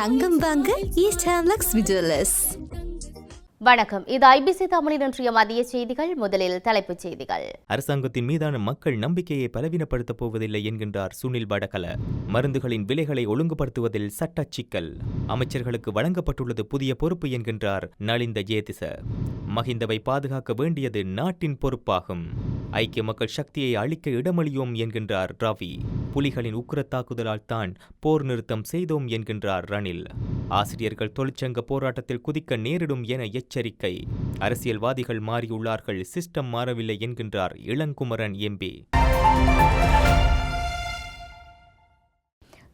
தங்கம் வாங்க ஈஸ்ட் ஹேம்லக்ஸ் விஜுவலர்ஸ் வணக்கம். இது ஐபிசி தமிழின் இன்றைய மதிய செய்திகள். முதலில் தலைப்புச் செய்திகள். அரசாங்கத்தின் மீதான மக்கள் நம்பிக்கையை பலவீனப்படுத்தப் போவதில்லை என்கின்றார் சுனில் வடகல. மருந்துகளின் விலைகளை ஒழுங்குபடுத்துவதில் சட்ட சிக்கல் அமைச்சர்களுக்கு வழங்கப்பட்டுள்ளது புதிய பொறுப்பு என்கின்றார் நலிந்த ஜேதிச மஹிந்தவை பாதுகாக்க வேண்டியது நாட்டின் பொறுப்பாகும். ஐக்கிய மக்கள் சக்தியை அழிக்க இடமளியோம் என்கின்றார் ரவி. புலிகளின் உக்கிர தாக்குதலால் தான் போர் நிறுத்தம் செய்தோம் என்கின்றார் ரணில். ஆசிரியர்கள் தொழிற்சங்க போராட்டத்தில் குதிக்க நேரிடும் என எச்சரிக்கை. அரசியல்வாதிகள் மாறியுள்ளார்கள் சிஸ்டம் மாறவில்லை என்கின்றார் இளங்குமரன் எம்பி.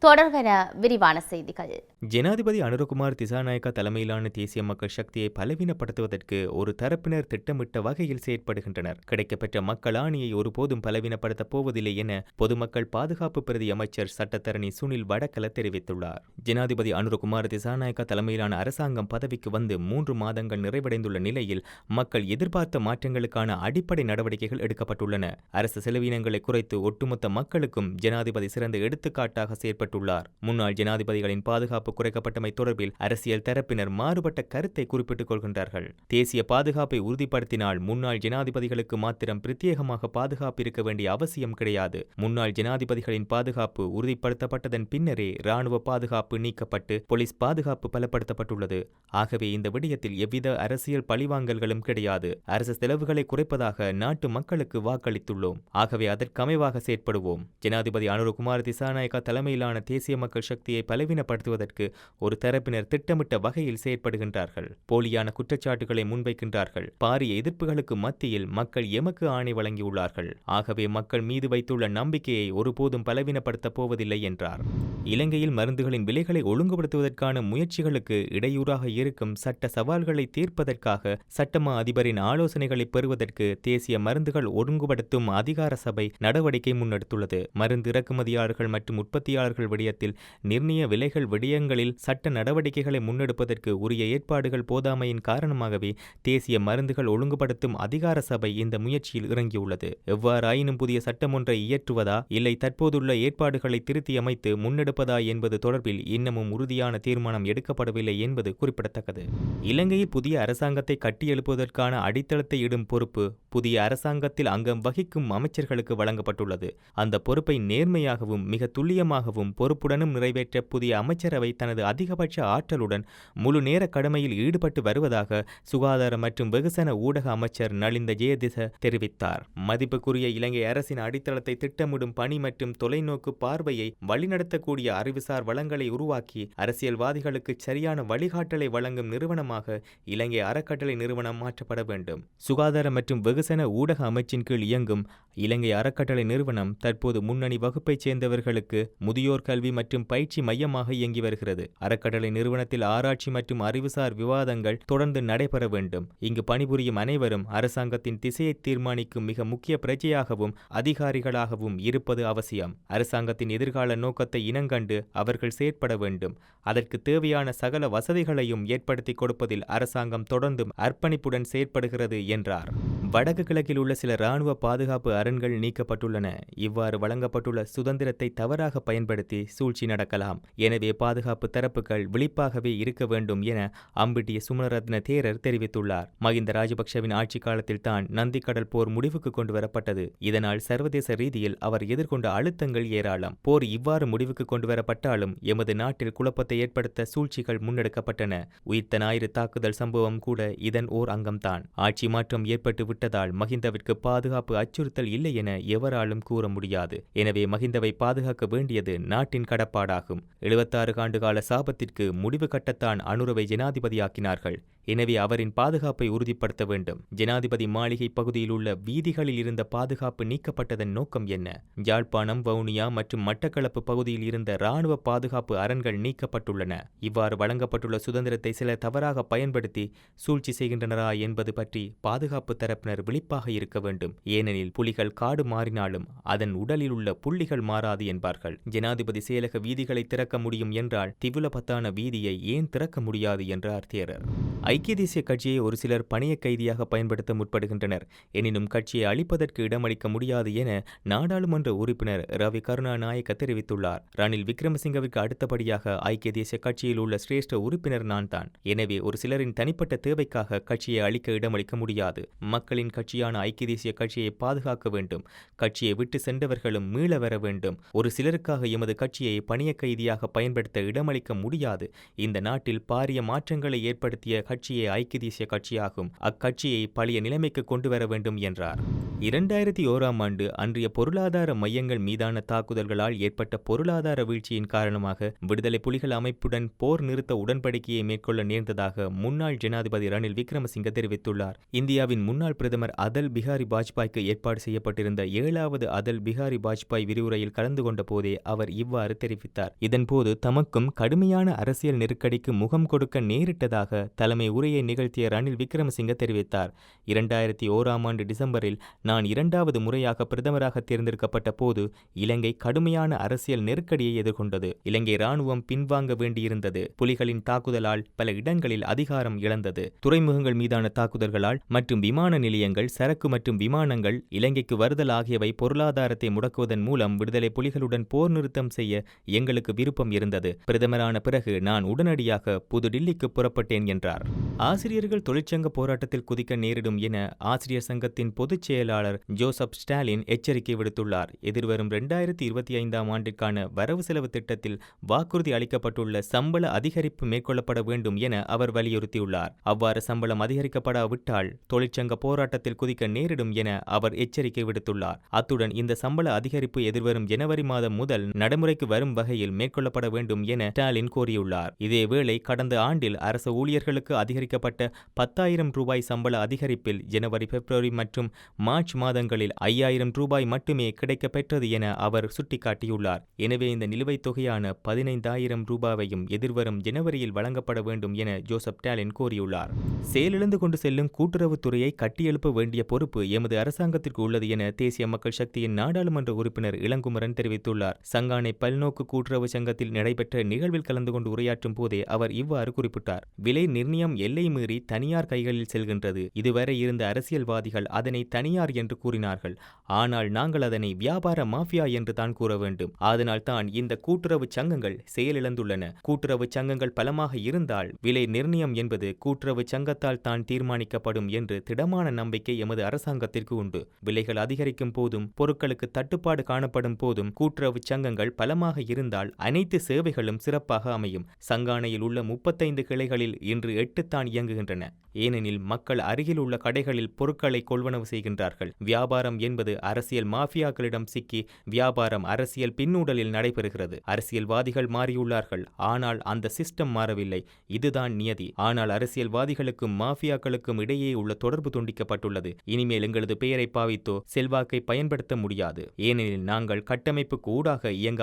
தொடர்வன விரிவான செய்திகள். ஜனாதிபதி அனுரகுமார் திசாநாயக்கா தலைமையிலான தேசிய மக்கள் சக்தியை பலவீனப்படுத்துவதற்கு ஒரு தரப்பினர் திட்டமிட்ட வகையில் செயற்படுகின்றனர். கிடைக்கப்பெற்ற மக்கள் ஆணையை ஒருபோதும் பலவீனப்படுத்தப் போவதில்லை என பொதுமக்கள் பாதுகாப்பு பிரதி அமைச்சர் சட்டத்தரணி சுனில் வடக்கல தெரிவித்துள்ளார். ஜனாதிபதி அனுரகுமார் திசாநாயக்கா தலைமையிலான அரசாங்கம் பதவிக்கு வந்து மூன்று மாதங்கள் நிறைவடைந்துள்ள நிலையில் மக்கள் எதிர்பார்த்த மாற்றங்களுக்கான அடிப்படை நடவடிக்கைகள் எடுக்கப்பட்டுள்ளன. அரசு செலவினங்களை குறைத்து ஒட்டுமொத்த மக்களுக்கும் ஜனாதிபதி சிறந்த எடுத்துக்காட்டாக செயற்பட்டுள்ளார் முன்னாள் ஜனாதிபதிகளின் பாதுகாப்பு குறைக்கப்பட்டமை தொடர்பில் அரசியல் தரப்பினர் மாறுபட்ட கருத்தை குறிப்பிட்டுக் கொள்கின்றார்கள். தேசிய பாதுகாப்பை உறுதிப்படுத்தினால் முன்னாள் ஜனாதிபதிகளுக்கு மாத்திரம் பிரத்யேகமாக பாதுகாப்பு இருக்க வேண்டிய அவசியம் கிடையாது. முன்னாள் ஜனாதிபதிகளின் பாதுகாப்பு உறுதிப்படுத்தப்பட்டதன் பின்னரே ராணுவ பாதுகாப்பு நீக்கப்பட்டு போலீஸ் பாதுகாப்பு பலப்படுத்தப்பட்டுள்ளது. ஆகவே இந்த விடயத்தில் எவ்வித அரசியல் பழிவாங்கல்களும் கிடையாது. அரசு செலவுகளை குறைப்பதாக நாட்டு மக்களுக்கு வாக்களித்துள்ளோம். ஆகவே அதற்கமைவாக செயற்படுவோம். ஜனாதிபதி அனுரகுமார் திசாநாயக்கா தலைமையிலான தேசிய மக்கள் சக்தியை பலவீனப்படுத்துவதற்கு ஒரு தரப்பினர் திட்டமிட்ட வகையில் செயற்படுகின்றார்கள். போலியான குற்றச்சாட்டுகளை முன்வைக்கின்றார்கள். பாரிய எதிர்ப்புகளுக்கு மத்தியில் மக்கள் எமக்கு ஆணை வழங்கியுள்ளார்கள். ஆகவே மக்கள் மீது வைத்துள்ள நம்பிக்கையை ஒருபோதும் பலவீனப்படுத்தப் போவதில்லை என்றார். இலங்கையில் மருந்துகளின் விலைகளை ஒழுங்குபடுத்துவதற்கான முயற்சிகளுக்கு இடையூறாக இருக்கும் சட்ட சவால்களை தீர்ப்பதற்காக சட்டமா அதிபரின் ஆலோசனைகளை பெறுவதற்கு தேசிய மருந்துகள் ஒழுங்குபடுத்தும் அதிகார சபை நடவடிக்கை முன்னெடுத்துள்ளது. மருந்து இறக்குமதியாளர்கள் மற்றும் உற்பத்தியாளர்கள் விடயத்தில் நிர்ணய விலைகள் விடயங்களில் சட்ட நடவடிக்கைகளை முன்னெடுப்பதற்கு உரிய ஏற்பாடுகள் போதாமையின் காரணமாகவே தேசிய மருந்துகள் ஒழுங்குபடுத்தும் அதிகார சபை இந்த முயற்சியில் இறங்கியுள்ளது. எவ்வாறாயினும் புதிய சட்டம் ஒன்றை இயற்றுவதா இல்லை தற்போதுள்ள ஏற்பாடுகளை திருத்தி அமைத்து முன்னெடுப்பதா என்பது தொடர்பில் இன்னமும் உறுதியான தீர்மானம் எடுக்கப்படவில்லை என்பது குறிப்பிடத்தக்கது. இலங்கையில் புதிய அரசாங்கத்தை கட்டியெழுப்புவதற்கான அடித்தளத்தை இடும் பொறுப்பு புதிய அரசாங்கத்தில் அங்கம் வகிக்கும் அமைச்சர்களுக்கு வழங்கப்பட்டுள்ளது. அந்த பொறுப்பை நேர்மையாகவும் மிக துல்லியமாகவும் பொறுப்புடனும் நிறைவேற்ற புதிய அமைச்சரவை தனது அதிகபட்ச ஆற்றலுடன் முழு நேர கடமையில் ஈடுபட்டு வருவதாக சுகாதார மற்றும் வெகுசன ஊடக அமைச்சர் நலிந்த ஜெயதிச தெரிவித்தார். மதிப்புக்குரிய இலங்கை அரசின் அடித்தளத்தை திட்டமிடும் பணி மற்றும் தொலைநோக்கு பார்வையை வழிநடத்தக்கூடிய அறிவுசார் வளங்களை உருவாக்கி அரசியல்வாதிகளுக்கு சரியான வழிகாட்டலை வழங்கும் நிறுவனமாக இலங்கை அறக்கட்டளை நிறுவனம் மாற்றப்பட வேண்டும். சுகாதார மற்றும் வெகுசன ஊடக அமைச்சின் கீழ் இயங்கும் இலங்கை அறக்கட்டளை நிறுவனம் தற்போது முன்னணி வகுப்பைச் சேர்ந்தவர்களுக்கு முதியோர் கல்வி மற்றும் பயிற்சி மையமாக இயங்கி வருகிறது. அறக்கட்டளை நிறுவனத்தில் ஆராய்ச்சி மற்றும் அறிவுசார் விவாதங்கள் தொடர்ந்து நடைபெற வேண்டும். இங்கு பணிபுரியும் அனைவரும் அரசாங்கத்தின் திசையை தீர்மானிக்கும் மிக முக்கிய பிரஜையாகவும் அதிகாரிகளாகவும் இருப்பது அவசியம். அரசாங்கத்தின் எதிர்கால நோக்கத்தை இனங்கண்டு அவர்கள் செயற்பட வேண்டும். அதற்கு தேவையான சகல வசதிகளையும் ஏற்படுத்தி கொடுப்பதில் அரசாங்கம் தொடர்ந்தும் அர்ப்பணிப்புடன் செயற்படுகிறது என்றார். வடக்கு கிழக்கில் உள்ள சில இராணுவ பாதுகாப்பு அரண்கள் நீக்கப்பட்டுள்ளன. இவ்வாறு வழங்கப்பட்டுள்ள சுதந்திரத்தை தவறாக பயன்படுத்தி சூழ்ச்சி நடக்கலாம். எனவே பாதுகாப்பு தரப்புகள் விழிப்பாகவே இருக்க வேண்டும் என அம்பிட்டிய சுமரத்ன தேரர் தெரிவித்துள்ளார். மகிந்த ராஜபக்சவின் ஆட்சி காலத்தில் தான் நந்திக்கடல் போர் முடிவுக்கு கொண்டு வரப்பட்டது. இதனால் சர்வதேச ரீதியில் அவர் எதிர்கொண்ட அழுத்தங்கள் ஏராளம். போர் இவ்வாறு முடிவுக்கு கொண்டு வரப்பட்டாலும் எமது நாட்டில் குழப்பத்தை ஏற்படுத்த சூழ்ச்சிகள் முன்னெடுக்கப்பட்டன. உயிர்த்த ஞாயிறு தாக்குதல் சம்பவம் கூட இதன் ஓர் அங்கம்தான். ஆட்சி மாற்றம் ஏற்பட்டு விட்டதால் மகிந்தவிற்கு பாதுகாப்பு அச்சுறுத்தல் இல்லை என எவராலும் கூற முடியாது. எனவே மகிந்தவை பாதுகாக்க வேண்டியது நாட்டின் கடப்பாடாகும். எழுபத்தாறு ஆண்டுகால சாபத்திற்கு முடிவு கட்டத்தான் அனுரவை ஜனாதிபதியாக்கினார்கள். எனவே அவரின் பாதுகாப்பை உறுதிப்படுத்த வேண்டும். ஜனாதிபதி மாளிகை பகுதியில் உள்ள வீதிகளில் இருந்த பாதுகாப்பு நீக்கப்பட்டதன் நோக்கம் என்ன? யாழ்ப்பாணம் வவுனியா மற்றும் மட்டக்களப்பு பகுதியில் இருந்த இராணுவ பாதுகாப்பு அரண்கள் நீக்கப்பட்டுள்ளன. இவ்வாறு வழங்கப்பட்டுள்ள சுதந்திரத்தை சில தவறாக பயன்படுத்தி சூழ்ச்சி செய்கின்றனரா என்பது பற்றி பாதுகாப்பு தரப்பினர் விழிப்பாக இருக்க வேண்டும். ஏனெனில் புலிகள் காடு மாறினாலும் அதன் உடலில் உள்ள புள்ளிகள் மாறாது என்பார்கள். ஜனாதிபதி செயலக வீதிகளை திறக்க முடியும் என்றால் திவுலபத்தான வீதியை ஏன் திறக்க முடியாது என்றார் தேரர் ஐக்கிய தேசிய கட்சியை ஒரு சிலர் பணிய கைதியாக பயன்படுத்த முற்படுகின்றனர். எனினும் கட்சியை அழிப்பதற்கு இடமளிக்க முடியாது என நாடாளுமன்ற உறுப்பினர் ரவி கருணாநாயக்க தெரிவித்துள்ளார். ரணில் விக்ரமசிங்கவிற்கு அடுத்தபடியாக ஐக்கிய தேசிய கட்சியில் உள்ள சிரேஷ்ட உறுப்பினர் நான் தான். எனவே ஒரு சிலரின் தனிப்பட்ட தேவைக்காக கட்சியை அழிக்க இடமளிக்க முடியாது. மக்களின் கட்சியான ஐக்கிய தேசிய கட்சியை பாதுகாக்க வேண்டும். கட்சியை விட்டு சென்றவர்களும் மீள வர வேண்டும். ஒரு சிலருக்காக எமது கட்சியை பணிய கைதியாக பயன்படுத்த இடமளிக்க முடியாது. இந்த நாட்டில் பாரிய மாற்றங்களை ஏற்படுத்திய கட்சியே ஐக்கிய தேசிய கட்சியாகும். அக்கட்சியை பழைய நிலைமைக்கு கொண்டு வர வேண்டும் என்றார். இரண்டாயிரத்தி ஓராம் ஆண்டு அன்றைய பொருளாதார மையங்கள் மீதான தாக்குதல்களால் ஏற்பட்ட பொருளாதார வீழ்ச்சியின் காரணமாக விடுதலை புலிகள் அமைப்புடன் போர் நிறுத்த உடன்படிக்கையை மேற்கொள்ள நேர்ந்ததாக முன்னாள் ஜனாதிபதி ரணில் விக்ரமசிங்க தெரிவித்துள்ளார். இந்தியாவின் முன்னாள் பிரதமர் அதல் பிகாரி வாஜ்பாய்க்கு ஏற்பாடு செய்யப்பட்டிருந்த ஏழாவது அதல் பிகாரி வாஜ்பாய் விரிவுரையில் கலந்து கொண்ட போதே அவர் இவ்வாறு தெரிவித்தார். இதன்போது தமக்கும் கடுமையான அரசியல் நெருக்கடிக்கு முகம் கொடுக்க நேரிட்டதாக தலைமை உரையை நிகழ்த்திய ரணில் விக்ரமசிங்க தெரிவித்தார். இரண்டாயிரத்தி ஓராம் ஆண்டு டிசம்பரில் நான் இரண்டாவது முறையாக பிரதமராக தேர்ந்தெடுக்கப்பட்ட போது இலங்கை கடுமையான அரசியல் நெருக்கடியை எதிர்கொண்டது. இலங்கை ராணுவம் பின்வாங்க வேண்டியிருந்தது. புலிகளின் தாக்குதலால் பல இடங்களில் அதிகாரம் இழந்தது. துறைமுகங்கள் மீதான தாக்குதல்களால் மற்றும் விமான நிலையங்கள் சரக்கு மற்றும் விமானங்கள் இலங்கைக்கு வருதல் ஆகியவை பொருளாதாரத்தை முடக்குவதன் மூலம் விடுதலை புலிகளுடன் போர் நிறுத்தம் செய்ய எங்களுக்கு விருப்பம் இருந்தது. பிரதமரான பிறகு நான் உடனடியாக புதுடில்லிக்கு புறப்பட்டேன் என்றார். ஆசிரியர்கள் தொழிற்சங்க போராட்டத்தில் குதிக்க நேரிடும் என ஆசிரியர் சங்கத்தின் பொதுச் செயலாளர் ஜோசப் ஸ்டாலின் எச்சரிக்கை விடுத்துள்ளார். எதிர்வரும் இரண்டாயிரத்தி இருபத்தி ஐந்தாம் ஆண்டிற்கான வரவு செலவு திட்டத்தில் வாக்குறுதி அளிக்கப்பட்டுள்ள சம்பள அதிகரிப்பு மேற்கொள்ளப்பட வேண்டும் என அவர் வலியுறுத்தியுள்ளார். அவ்வாறு சம்பளம் அதிகரிக்கப்படாவிட்டால் தொழிற்சங்க போராட்டத்தில் குதிக்க நேரிடும் என அவர் எச்சரிக்கை விடுத்துள்ளார். அத்துடன் இந்த சம்பள அதிகரிப்பு எதிர்வரும் ஜனவரி மாதம் முதல் நடைமுறை நடைமுறைக்கு வரும் வகையில் மேற்கொள்ளப்பட வேண்டும் என ஸ்டாலின் கோரியுள்ளார் இதேவேளை கடந்த ஆண்டில் அரசு ஊழியர்களுக்கு அதிகரிக்கப்பட்ட பத்தாயிரம் ரூபாய் சம்பள அதிகரிப்பில் ஜனவரி பிப்ரவரி மற்றும் மார்ச் மாதங்களில் ஐயாயிரம் ரூபாய் மட்டுமே கிடைக்கப்பெற்றது என அவர் சுட்டிக்காட்டியுள்ளார். எனவே இந்த நிலுவைத் தொகையான பதினைந்தாயிரம் ரூபாவையும் எதிர்வரும் ஜனவரியில் வழங்கப்பட வேண்டும் என ஜோசப் டாலின் கோரியுள்ளார் செயலிழந்து கொண்டு செல்லும் கூட்டுறவுத்துறையை கட்டியெழுப்ப வேண்டிய பொறுப்பு எமது அரசாங்கத்திற்கு உள்ளது என தேசிய மக்கள் சக்தியின் நாடாளுமன்ற உறுப்பினர் இளங்குமரன் தெரிவித்துள்ளார். சங்கானை பல்நோக்கு கூட்டுறவு சங்கத்தில் நடைபெற்ற நிகழ்வில் கலந்து கொண்டு உரையாற்றும் போதே அவர் இவ்வாறு குறிப்பிட்டார். விலை நிர்ணயம் எல்லை மீறி தனியார் கைகளில் செல்கின்றது. இதுவரை இருந்த அரசியல்வாதிகள் அதனை தனியார் என்று கூறினார்கள். ஆனால் நாங்கள் அதனை வியாபார மாஃபியா என்று தான் கூற வேண்டும். அதனால் தான் இந்த கூட்டுறவு சங்கங்கள் செயலிழந்துள்ளன. கூட்டுறவு சங்கங்கள் பலமாக இருந்தால் விலை நிர்ணயம் என்பது கூட்டுறவு சங்கத்தால் தான் தீர்மானிக்கப்படும் என்று திடமான நம்பிக்கை எமது அரசாங்கத்திற்கு உண்டு. விலைகள் அதிகரிக்கும் போதும் பொருட்களுக்கு தட்டுப்பாடு காணப்படும் போதும் கூட்டுறவு சங்கங்கள் பலமாக இருந்தால் அனைத்து சேவைகளும் சிறப்பாக அமையும். சங்கானையில் உள்ள முப்பத்தைந்து கிளைகளில் இன்று எட்டுத்தான் இயங்குகின்றன. ஏனெனில் மக்கள் அருகில் உள்ள கடைகளில் பொருட்களை கொள்வனவு செய்கின்றார்கள். வியாபாரம் என்பது அரசியல் மாஃபியாக்களிடம் சிக்கி வியாபாரம் அரசியல் பின்னூடலில் நடைபெறுகிறது. அரசியல்வாதிகள் மாறியுள்ளார்கள். ஆனால் அந்த சிஸ்டம் மாறவில்லை. இதுதான் நியதி. ஆனால் அரசியல்வாதிகளுக்கும் மாஃபியாக்களுக்கும் இடையே உள்ள தொடர்பு துண்டிக்கப்பட்டுள்ளது. இனிமேல் எங்களது பெயரை பாவித்தோ செல்வாக்கை பயன்படுத்த முடியாது. ஏனெனில் நாங்கள் கட்டமைப்புக்கு ஊடாக இயங்க